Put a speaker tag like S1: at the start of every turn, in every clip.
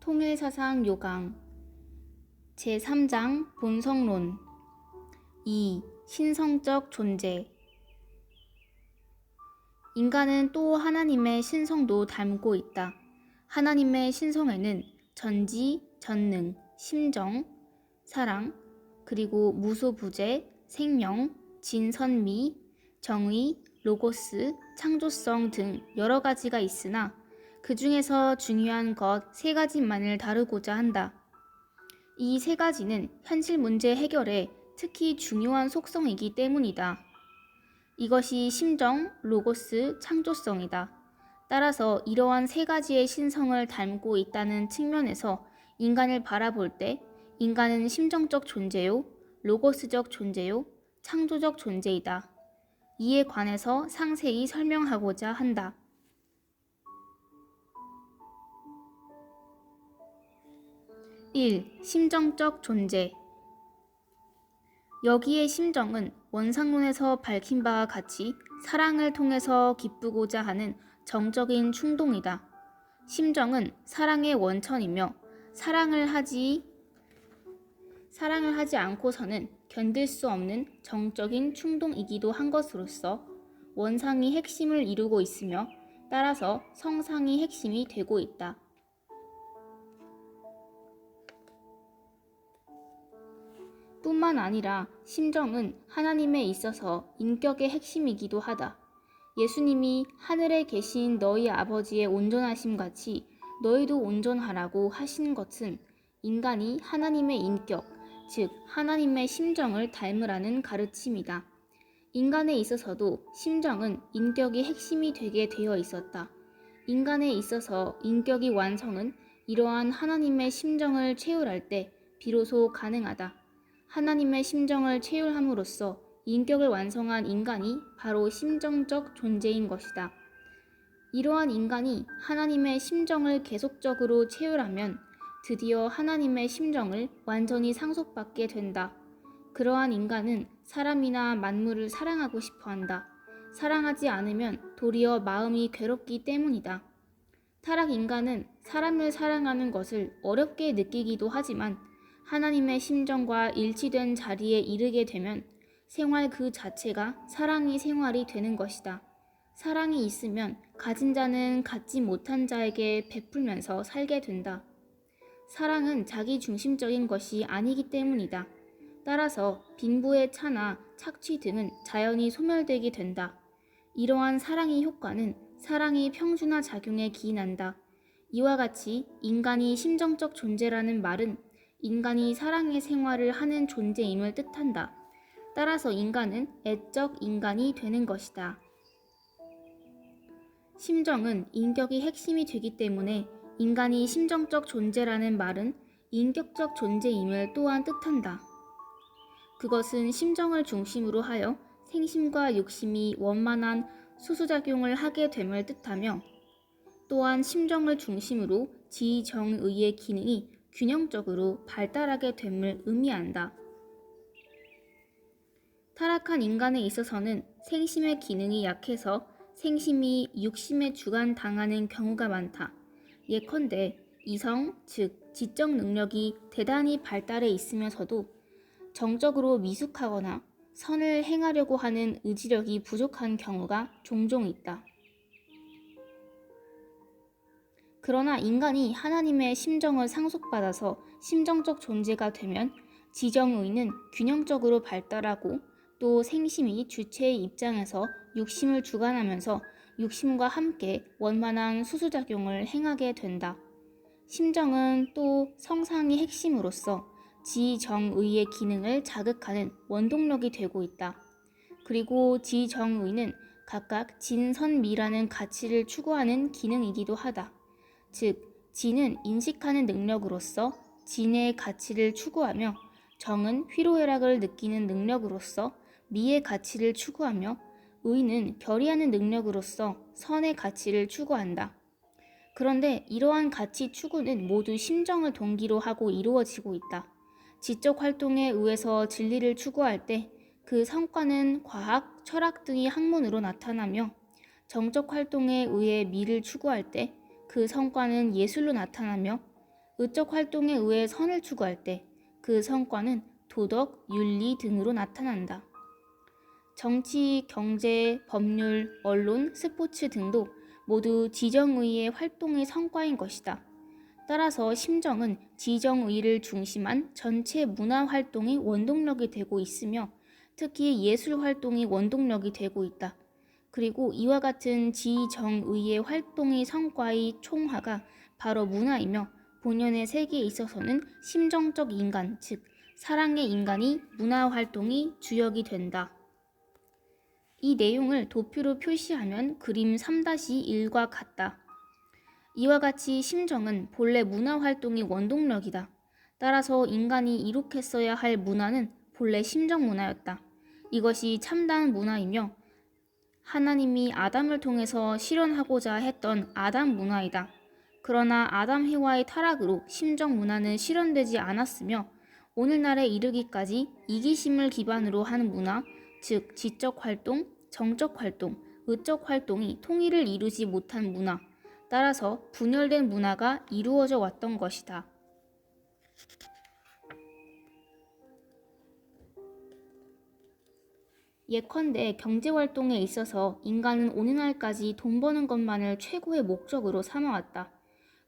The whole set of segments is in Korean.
S1: 통일사상 요강 제3장 본성론 2. 신성적 존재 인간은 또 하나님의 신성도 닮고 있다. 하나님의 신성에는 전지, 전능, 심정, 사랑, 그리고 무소부재, 생명, 진선미, 정의, 로고스, 창조성 등 여러 가지가 있으나 그 중에서 중요한 것 세 가지만을 다루고자 한다. 이 세 가지는 현실 문제 해결에 특히 중요한 속성이기 때문이다. 이것이 심정, 로고스, 창조성이다. 따라서 이러한 세 가지의 신성을 닮고 있다는 측면에서 인간을 바라볼 때 인간은 심정적 존재요, 로고스적 존재요, 창조적 존재이다. 이에 관해서 상세히 설명하고자 한다. 1. 심정적 존재 여기의 심정은 원상론에서 밝힌 바와 같이 사랑을 통해서 기쁘고자 하는 정적인 충동이다. 심정은 사랑의 원천이며 사랑을 하지 사랑을 하지 않고서는 견딜 수 없는 정적인 충동이기도 한 것으로서 원상이 핵심을 이루고 있으며 따라서 성상이 핵심이 되고 있다. 뿐만 아니라 심정은 하나님에 있어서 인격의 핵심이기도 하다. 예수님이 하늘에 계신 너희 아버지의 온전하심 같이 너희도 온전하라고 하시는 것은 인간이 하나님의 인격, 즉 하나님의 심정을 닮으라는 가르침이다. 인간에 있어서도 심정은 인격이 핵심이 되게 되어 있었다. 인간에 있어서 인격이 완성은 이러한 하나님의 심정을 채울할 때 비로소 가능하다. 하나님의 심정을 채울함으로써 인격을 완성한 인간이 바로 심정적 존재인 것이다. 이러한 인간이 하나님의 심정을 계속적으로 채울하면 드디어 하나님의 심정을 완전히 상속받게 된다. 그러한 인간은 사람이나 만물을 사랑하고 싶어 한다. 사랑하지 않으면 도리어 마음이 괴롭기 때문이다. 타락 인간은 사람을 사랑하는 것을 어렵게 느끼기도 하지만 하나님의 심정과 일치된 자리에 이르게 되면 생활 그 자체가 사랑이 생활이 되는 것이다. 사랑이 있으면 가진 자는 갖지 못한 자에게 베풀면서 살게 된다. 사랑은 자기 중심적인 것이 아니기 때문이다. 따라서 빈부의 차나 착취 등은 자연히 소멸되게 된다. 이러한 사랑의 효과는 사랑의 평준화 작용에 기인한다. 이와 같이 인간이 심정적 존재라는 말은 인간이 사랑의 생활을 하는 존재임을 뜻한다. 따라서 인간은 애적 인간이 되는 것이다. 심정은 인격이 핵심이 되기 때문에 인간이 심정적 존재라는 말은 인격적 존재임을 또한 뜻한다. 그것은 심정을 중심으로 하여 생심과 욕심이 원만한 수수작용을 하게 됨을 뜻하며 또한 심정을 중심으로 지정의의 기능이 균형적으로 발달하게 됨을 의미한다. 타락한 인간에 있어서는 생심의 기능이 약해서 생심이 육심에 주관당하는 경우가 많다. 예컨대 이성, 즉 지적 능력이 대단히 발달해 있으면서도 정적으로 미숙하거나 선을 행하려고 하는 의지력이 부족한 경우가 종종 있다. 그러나 인간이 하나님의 심정을 상속받아서 심정적 존재가 되면 지정의는 균형적으로 발달하고 또 생심이 주체의 입장에서 육심을 주관하면서 육심과 함께 원만한 수수작용을 행하게 된다. 심정은 또 성상의 핵심으로서 지정의의 기능을 자극하는 원동력이 되고 있다. 그리고 지정의는 각각 진선미라는 가치를 추구하는 기능이기도 하다. 즉, 지는 인식하는 능력으로서 진의 가치를 추구하며 정은 희로애락을 느끼는 능력으로서 미의 가치를 추구하며 의는 결의하는 능력으로서 선의 가치를 추구한다. 그런데 이러한 가치 추구는 모두 심정을 동기로 하고 이루어지고 있다. 지적 활동에 의해서 진리를 추구할 때 그 성과는 과학, 철학 등의 학문으로 나타나며 정적 활동에 의해 미를 추구할 때 그 성과는 예술로 나타나며 의적 활동에 의해 선을 추구할 때 그 성과는 도덕, 윤리 등으로 나타난다. 정치, 경제, 법률, 언론, 스포츠 등도 모두 지정의의 활동의 성과인 것이다. 따라서 심정은 지정의를 중심한 전체 문화 활동의 원동력이 되고 있으며 특히 예술 활동이 원동력이 되고 있다. 그리고 이와 같은 지정의의 활동의 성과의 총화가 바로 문화이며 본연의 세계에 있어서는 심정적 인간, 즉 사랑의 인간이 문화 활동이 주역이 된다. 이 내용을 도표로 표시하면 그림 3-1과 같다. 이와 같이 심정은 본래 문화 활동이 원동력이다. 따라서 인간이 이룩했어야 할 문화는 본래 심정 문화였다. 이것이 참다운 문화이며 하나님이 아담을 통해서 실현하고자 했던 아담 문화이다. 그러나 아담 해와의 타락으로 심정 문화는 실현되지 않았으며 오늘날에 이르기까지 이기심을 기반으로 하는 문화, 즉 지적 활동, 정적 활동, 의적 활동이 통일을 이루지 못한 문화, 따라서 분열된 문화가 이루어져 왔던 것이다. 예컨대 경제활동에 있어서 인간은 오늘날까지 돈 버는 것만을 최고의 목적으로 삼아왔다.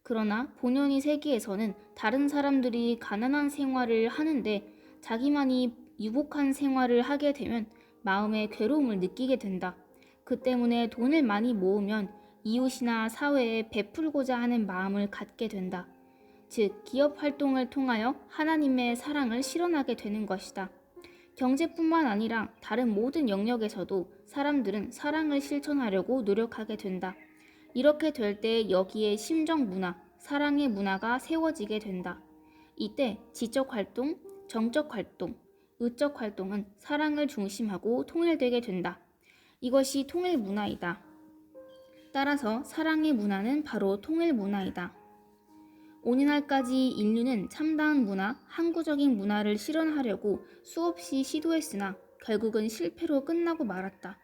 S1: 그러나 본연의 세계에서는 다른 사람들이 가난한 생활을 하는데 자기만이 유복한 생활을 하게 되면 마음의 괴로움을 느끼게 된다. 그 때문에 돈을 많이 모으면 이웃이나 사회에 베풀고자 하는 마음을 갖게 된다. 즉, 기업 활동을 통하여 하나님의 사랑을 실현하게 되는 것이다. 경제뿐만 아니라 다른 모든 영역에서도 사람들은 사랑을 실천하려고 노력하게 된다. 이렇게 될 때 여기에 심정 문화, 사랑의 문화가 세워지게 된다. 이때 지적 활동, 정적 활동, 의적 활동은 사랑을 중심하고 통일되게 된다. 이것이 통일 문화이다. 따라서 사랑의 문화는 바로 통일 문화이다. 오늘날까지 인류는 참다운 문화, 항구적인 문화를 실현하려고 수없이 시도했으나 결국은 실패로 끝나고 말았다.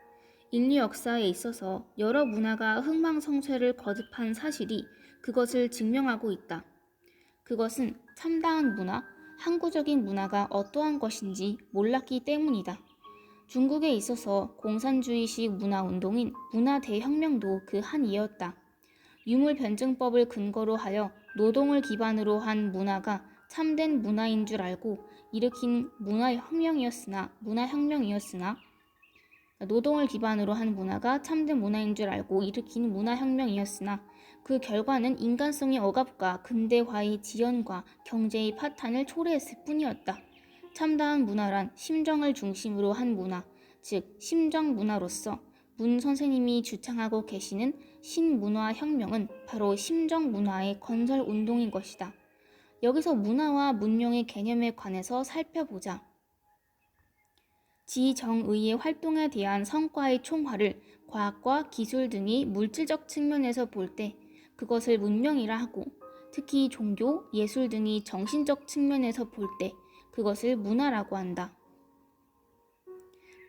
S1: 인류 역사에 있어서 여러 문화가 흥망성쇠를 거듭한 사실이 그것을 증명하고 있다. 그것은 참다운 문화, 항구적인 문화가 어떠한 것인지 몰랐기 때문이다. 중국에 있어서 공산주의식 문화 운동인 문화 대혁명도 그 한 이었다. 유물 변증법을 근거로 하여 노동을 기반으로 한 문화가 참된 문화인 줄 알고 일으킨 문화혁명이었으나 문화혁명이었으나 노동을 기반으로 한 문화가 참된 문화인 줄 알고 일으킨 문화혁명이었으나 그 결과는 인간성의 억압과 근대화의 지연과 경제의 파탄을 초래했을 뿐이었다. 참다운 문화란 심정을 중심으로 한 문화, 즉 심정 문화로서 문 선생님이 주창하고 계시는 신문화 혁명은 바로 심정 문화의 건설 운동인 것이다. 여기서 문화와 문명의 개념에 관해서 살펴보자. 지정의의 활동에 대한 성과의 총화를 과학과 기술 등의 물질적 측면에서 볼 때 그것을 문명이라 하고 특히 종교, 예술 등의 정신적 측면에서 볼 때 그것을 문화라고 한다.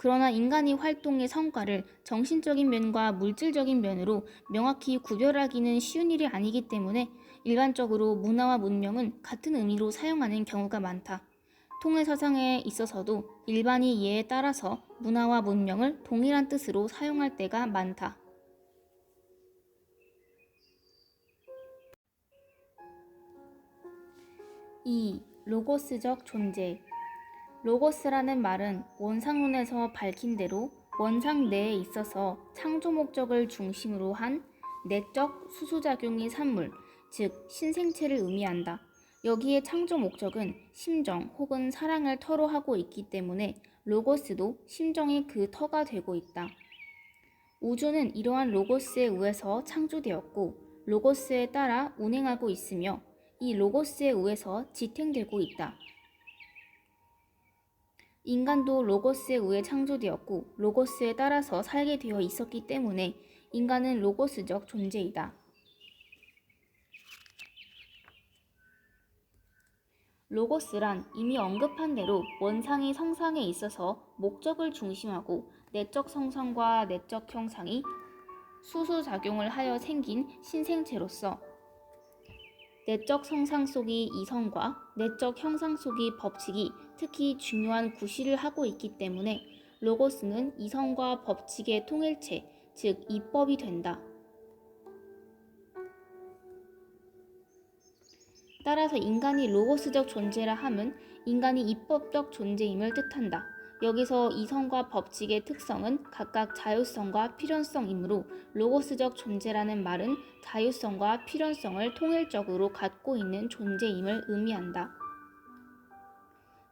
S1: 그러나 인간의 활동의 성과를 정신적인 면과 물질적인 면으로 명확히 구별하기는 쉬운 일이 아니기 때문에 일반적으로 문화와 문명은 같은 의미로 사용하는 경우가 많다. 통일 사상에 있어서도 일반의 이해에 따라서 문화와 문명을 동일한 뜻으로 사용할 때가 많다. 이 로고스적 존재 로고스라는 말은 원상론에서 밝힌 대로 원상 내에 있어서 창조 목적을 중심으로 한 내적 수소작용의 산물, 즉 신생체를 의미한다. 여기에 창조 목적은 심정 혹은 사랑을 터로 하고 있기 때문에 로고스도 심정의 그 터가 되고 있다. 우주는 이러한 로고스에 의해서 창조되었고 로고스에 따라 운행하고 있으며 이 로고스에 의해서 지탱되고 있다. 인간도 로고스에 의해 창조되었고 로고스에 따라서 살게 되어 있었기 때문에 인간은 로고스적 존재이다. 로고스란 이미 언급한 대로 원상의 성상에 있어서 목적을 중심하고 내적 성상과 내적 형상이 수소작용을 하여 생긴 신생체로서 내적 성상 속이 이성과 내적 형상 속이 법칙이 특히 중요한 구실을 하고 있기 때문에 로고스는 이성과 법칙의 통일체, 즉 이법이 된다. 따라서 인간이 로고스적 존재라 함은 인간이 입법적 존재임을 뜻한다. 여기서 이성과 법칙의 특성은 각각 자유성과 필연성이므로 로고스적 존재라는 말은 자유성과 필연성을 통일적으로 갖고 있는 존재임을 의미한다.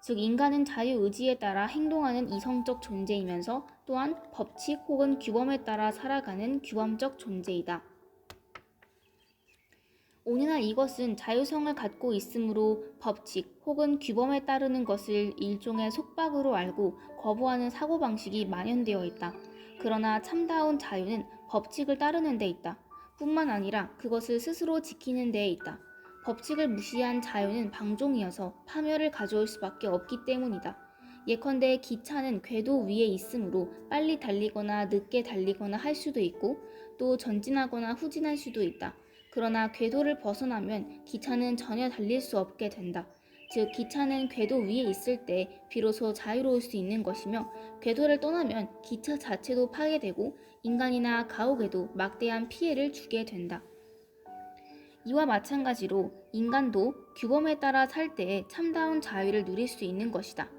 S1: 즉 인간은 자유의지에 따라 행동하는 이성적 존재이면서 또한 법칙 혹은 규범에 따라 살아가는 규범적 존재이다. 오늘날 이것은 자유성을 갖고 있으므로 법칙 혹은 규범에 따르는 것을 일종의 속박으로 알고 거부하는 사고방식이 만연되어 있다. 그러나 참다운 자유는 법칙을 따르는 데 있다. 뿐만 아니라 그것을 스스로 지키는 데에 있다. 법칙을 무시한 자유는 방종이어서 파멸을 가져올 수밖에 없기 때문이다. 예컨대 기차는 궤도 위에 있으므로 빨리 달리거나 늦게 달리거나 할 수도 있고 또 전진하거나 후진할 수도 있다. 그러나 궤도를 벗어나면 기차는 전혀 달릴 수 없게 된다. 즉, 기차는 궤도 위에 있을 때 비로소 자유로울 수 있는 것이며, 궤도를 떠나면 기차 자체도 파괴되고, 인간이나 가옥에도 막대한 피해를 주게 된다. 이와 마찬가지로 인간도 규범에 따라 살 때에 참다운 자유를 누릴 수 있는 것이다.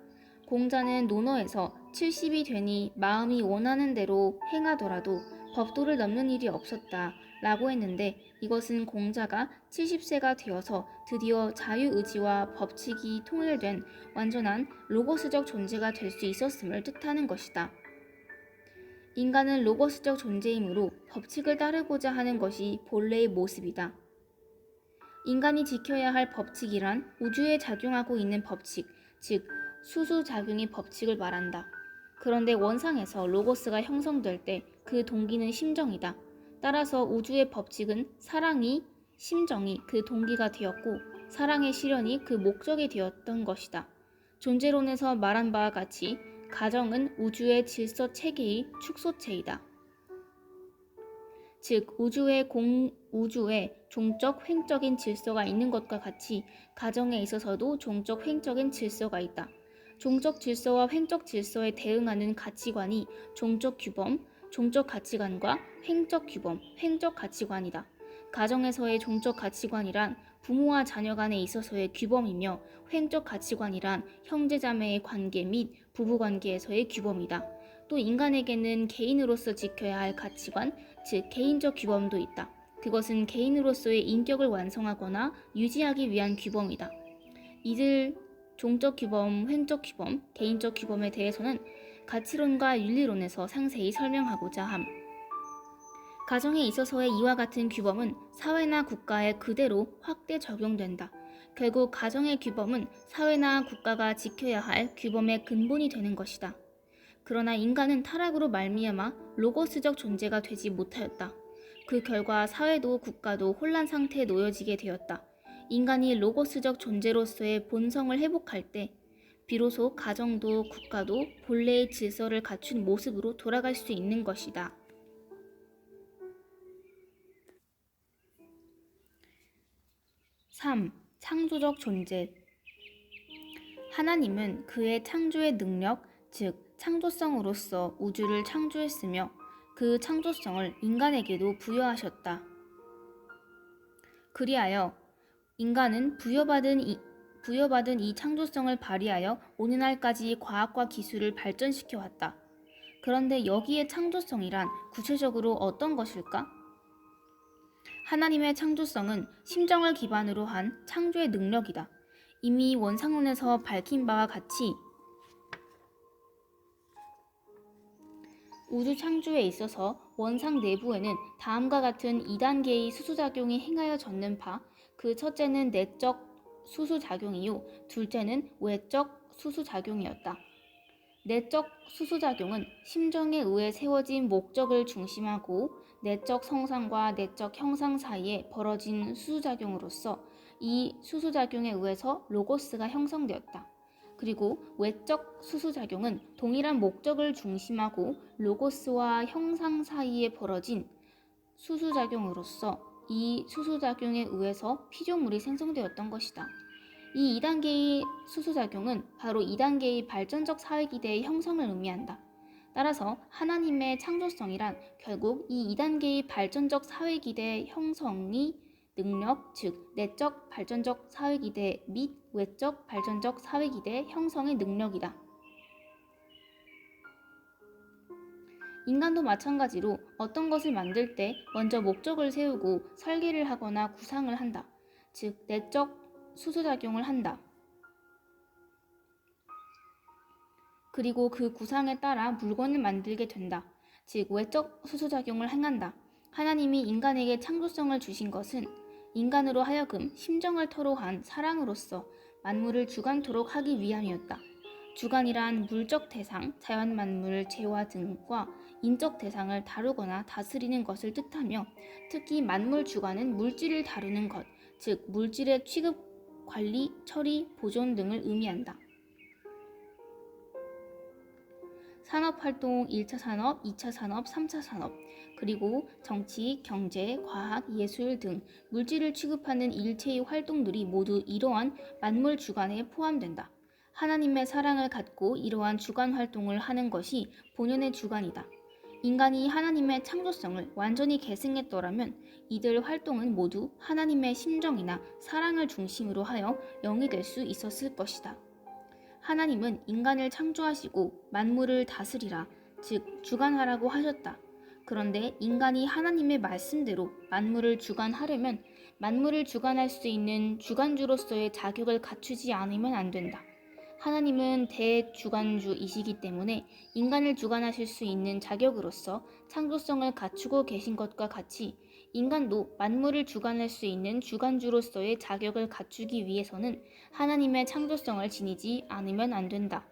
S1: 공자는 논어에서 70이 되니 마음이 원하는 대로 행하더라도 법도를 넘는 일이 없었다. 라고 했는데 이것은 공자가 70세가 되어서 드디어 자유의지와 법칙이 통일된 완전한 로고스적 존재가 될 수 있었음을 뜻하는 것이다. 인간은 로고스적 존재이므로 법칙을 따르고자 하는 것이 본래의 모습이다. 인간이 지켜야 할 법칙이란 우주에 작용하고 있는 법칙, 즉 수수작용의 법칙을 말한다. 그런데 원상에서 로고스가 형성될 때 그 동기는 심정이다. 따라서 우주의 법칙은 사랑이 심정이 그 동기가 되었고 사랑의 실현이 그 목적이 되었던 것이다. 존재론에서 말한 바와 같이 가정은 우주의 질서 체계의 축소체이다. 즉 우주의 공 우주에 종적 횡적인 질서가 있는 것과 같이 가정에 있어서도 종적 횡적인 질서가 있다. 종적 질서와 횡적 질서에 대응하는 가치관이 종적 규범, 종적 가치관과 횡적 규범, 횡적 가치관이다. 가정에서의 종적 가치관이란 부모와 자녀 간에 있어서의 규범이며 횡적 가치관이란 형제자매의 관계 및 부부 관계에서의 규범이다. 또 인간에게는 개인으로서 지켜야 할 가치관, 즉 개인적 규범도 있다. 그것은 개인으로서의 인격을 완성하거나 유지하기 위한 규범이다. 이들 종적 규범, 횡적 규범, 개인적 규범에 대해서는 가치론과 윤리론에서 상세히 설명하고자 함. 가정에 있어서의 이와 같은 규범은 사회나 국가에 그대로 확대 적용된다. 결국 가정의 규범은 사회나 국가가 지켜야 할 규범의 근본이 되는 것이다. 그러나 인간은 타락으로 말미암아 로고스적 존재가 되지 못하였다. 그 결과 사회도 국가도 혼란 상태에 놓여지게 되었다. 인간이 로고스적 존재로서의 본성을 회복할 때 비로소 가정도 국가도 본래의 질서를 갖춘 모습으로 돌아갈 수 있는 것이다. 3. 창조적 존재 하나님은 그의 창조의 능력, 즉 창조성으로서 우주를 창조했으며 그 창조성을 인간에게도 부여하셨다. 그리하여 인간은 부여받은 이, 부여받은 이 창조성을 발휘하여 오늘날까지 과학과 기술을 발전시켜 왔다. 그런데 여기에 창조성이란 구체적으로 어떤 것일까? 하나님의 창조성은 심정을 기반으로 한 창조의 능력이다. 이미 원상론에서 밝힌 바와 같이 우주 창조에 있어서 원상 내부에는 다음과 같은 2단계의 수수작용이 행하여졌는 바, 그 첫째는 내적 수수작용이요, 둘째는 외적 수수작용이었다. 내적 수수작용은 심정에 의해 세워진 목적을 중심하고 내적 성상과 내적 형상 사이에 벌어진 수수작용으로서 이 수수작용에 의해서 로고스가 형성되었다. 그리고 외적 수수작용은 동일한 목적을 중심하고 로고스와 형상 사이에 벌어진 수수작용으로서 이 수소작용에 의해서 피조물이 생성되었던 것이다. 이 2단계의 수소작용은 바로 2단계의 발전적 사회기대의 형성을 의미한다. 따라서 하나님의 창조성이란 결국 이 2단계의 발전적 사회기대의 형성이 능력, 즉 내적 발전적 사회기대 및 외적 발전적 사회기대 형성의 능력이다. 인간도 마찬가지로 어떤 것을 만들 때 먼저 목적을 세우고 설계를 하거나 구상을 한다. 즉 내적 수소작용을 한다. 그리고 그 구상에 따라 물건을 만들게 된다. 즉 외적 수소작용을 행한다. 하나님이 인간에게 창조성을 주신 것은 인간으로 하여금 심정을 토로한 사랑으로서 만물을 주관토록 하기 위함이었다. 주관이란 물적 대상, 자연 만물, 재화 등과 인적 대상을 다루거나 다스리는 것을 뜻하며 특히 만물 주관은 물질을 다루는 것, 즉 물질의 취급, 관리, 처리, 보존 등을 의미한다. 산업활동 1차 산업, 2차 산업, 3차 산업, 그리고 정치, 경제, 과학, 예술 등 물질을 취급하는 일체의 활동들이 모두 이러한 만물 주관에 포함된다. 하나님의 사랑을 갖고 이러한 주관 활동을 하는 것이 본연의 주관이다. 인간이 하나님의 창조성을 완전히 계승했더라면 이들 활동은 모두 하나님의 심정이나 사랑을 중심으로 하여 영이 될 수 있었을 것이다. 하나님은 인간을 창조하시고 만물을 다스리라, 즉 주관하라고 하셨다. 그런데 인간이 하나님의 말씀대로 만물을 주관하려면 만물을 주관할 수 있는 주관주로서의 자격을 갖추지 않으면 안 된다. 하나님은 대주관주이시기 때문에 인간을 주관하실 수 있는 자격으로서 창조성을 갖추고 계신 것과 같이 인간도 만물을 주관할 수 있는 주관주로서의 자격을 갖추기 위해서는 하나님의 창조성을 지니지 않으면 안 된다.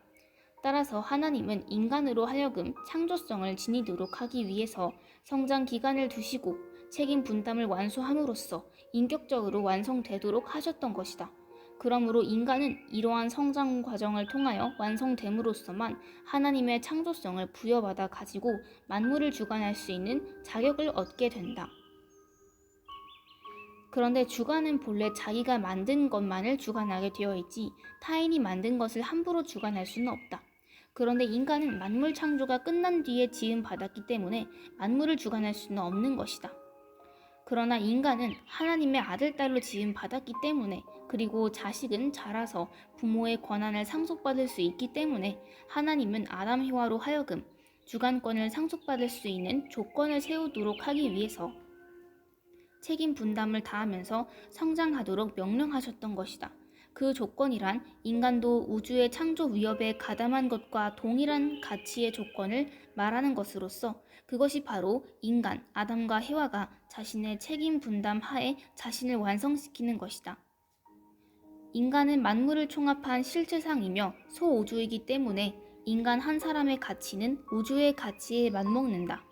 S1: 따라서 하나님은 인간으로 하여금 창조성을 지니도록 하기 위해서 성장 기간을 두시고 책임 분담을 완수함으로써 인격적으로 완성되도록 하셨던 것이다. 그러므로 인간은 이러한 성장 과정을 통하여 완성됨으로써만 하나님의 창조성을 부여받아 가지고 만물을 주관할 수 있는 자격을 얻게 된다. 그런데 주관은 본래 자기가 만든 것만을 주관하게 되어 있지 타인이 만든 것을 함부로 주관할 수는 없다. 그런데 인간은 만물 창조가 끝난 뒤에 지음 받았기 때문에 만물을 주관할 수는 없는 것이다. 그러나 인간은 하나님의 아들, 딸로 지음 받았기 때문에 그리고 자식은 자라서 부모의 권한을 상속받을 수 있기 때문에 하나님은 아담 히와로 하여금 주관권을 상속받을 수 있는 조건을 세우도록 하기 위해서 책임 분담을 다하면서 성장하도록 명령하셨던 것이다. 그 조건이란 인간도 우주의 창조 위협에 가담한 것과 동일한 가치의 조건을 말하는 것으로서 그것이 바로 인간 아담과 해와가 자신의 책임 분담 하에 자신을 완성시키는 것이다. 인간은 만물을 총합한 실체상이며 소우주이기 때문에 인간 한 사람의 가치는 우주의 가치에 맞먹는다.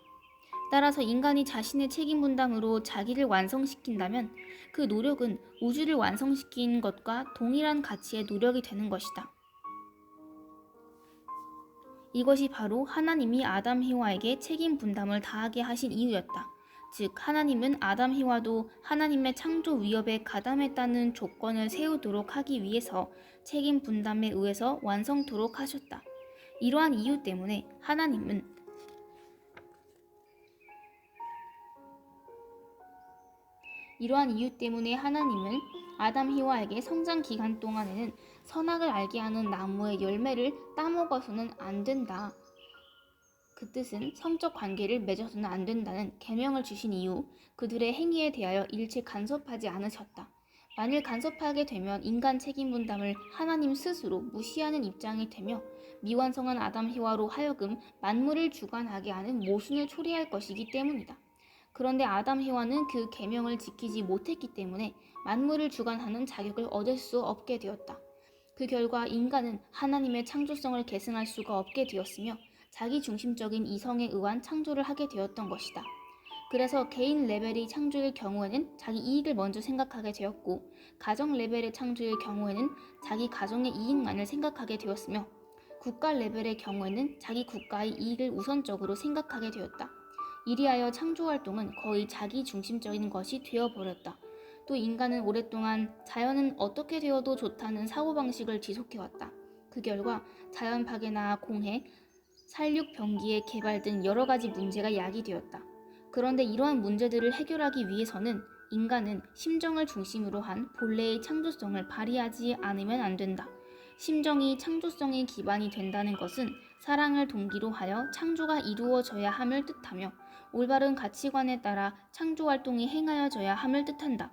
S1: 따라서 인간이 자신의 책임 분담으로 자기를 완성시킨다면 그 노력은 우주를 완성시킨 것과 동일한 가치의 노력이 되는 것이다. 이것이 바로 하나님이 아담 히와에게 책임 분담을 다하게 하신 이유였다. 즉 하나님은 아담 히와도 하나님의 창조 위협에 가담했다는 조건을 세우도록 하기 위해서 책임 분담에 의해서 완성토록 하셨다. 이러한 이유 때문에 하나님은 이러한 이유 때문에 하나님은 아담 히와에게 성장 기간 동안에는 선악을 알게 하는 나무의 열매를 따먹어서는 안 된다. 그 뜻은 성적 관계를 맺어서는 안 된다는 계명을 주신 이후 그들의 행위에 대하여 일체 간섭하지 않으셨다. 만일 간섭하게 되면 인간 책임 분담을 하나님 스스로 무시하는 입장이 되며 미완성한 아담 히와로 하여금 만물을 주관하게 하는 모순을 초래할 것이기 때문이다. 그런데 아담 히와는 그 계명을 지키지 못했기 때문에 만물을 주관하는 자격을 얻을 수 없게 되었다. 그 결과 인간은 하나님의 창조성을 계승할 수가 없게 되었으며 자기 중심적인 이성에 의한 창조를 하게 되었던 것이다. 그래서 개인 레벨의 창조일 경우에는 자기 이익을 먼저 생각하게 되었고, 가정 레벨의 창조일 경우에는 자기 가정의 이익만을 생각하게 되었으며, 국가 레벨의 경우에는 자기 국가의 이익을 우선적으로 생각하게 되었다. 이리하여 창조 활동은 거의 자기 중심적인 것이 되어버렸다. 또 인간은 오랫동안 자연은 어떻게 되어도 좋다는 사고방식을 지속해왔다. 그 결과 자연 파괴나 공해, 살육 병기의 개발 등 여러 가지 문제가 야기되었다. 그런데 이러한 문제들을 해결하기 위해서는 인간은 심정을 중심으로 한 본래의 창조성을 발휘하지 않으면 안 된다. 심정이 창조성의 기반이 된다는 것은 사랑을 동기로 하여 창조가 이루어져야 함을 뜻하며 올바른 가치관에 따라 창조 활동이 행하여져야 함을 뜻한다.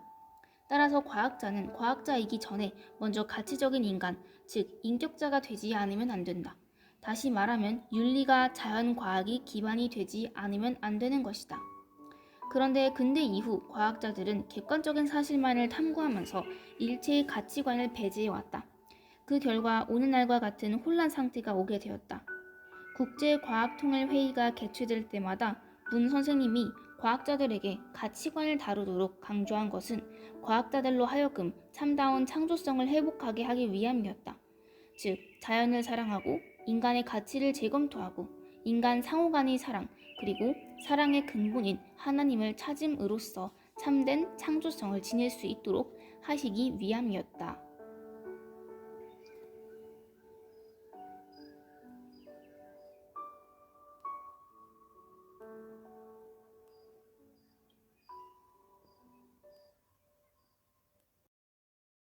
S1: 따라서 과학자는 과학자이기 전에 먼저 가치적인 인간, 즉 인격자가 되지 않으면 안 된다. 다시 말하면 윤리가 자연 과학이 기반이 되지 않으면 안 되는 것이다. 그런데 근대 이후 과학자들은 객관적인 사실만을 탐구하면서 일체의 가치관을 배제해 왔다. 그 결과 오늘날과 같은 혼란 상태가 오게 되었다. 국제과학통일회의가 개최될 때마다 문 선생님이 과학자들에게 가치관을 다루도록 강조한 것은 과학자들로 하여금 참다운 창조성을 회복하게 하기 위함이었다. 즉, 자연을 사랑하고 인간의 가치를 재검토하고 인간 상호 간의 사랑, 그리고 사랑의 근본인 하나님을 찾음으로써 참된 창조성을 지닐 수 있도록 하시기 위함이었다.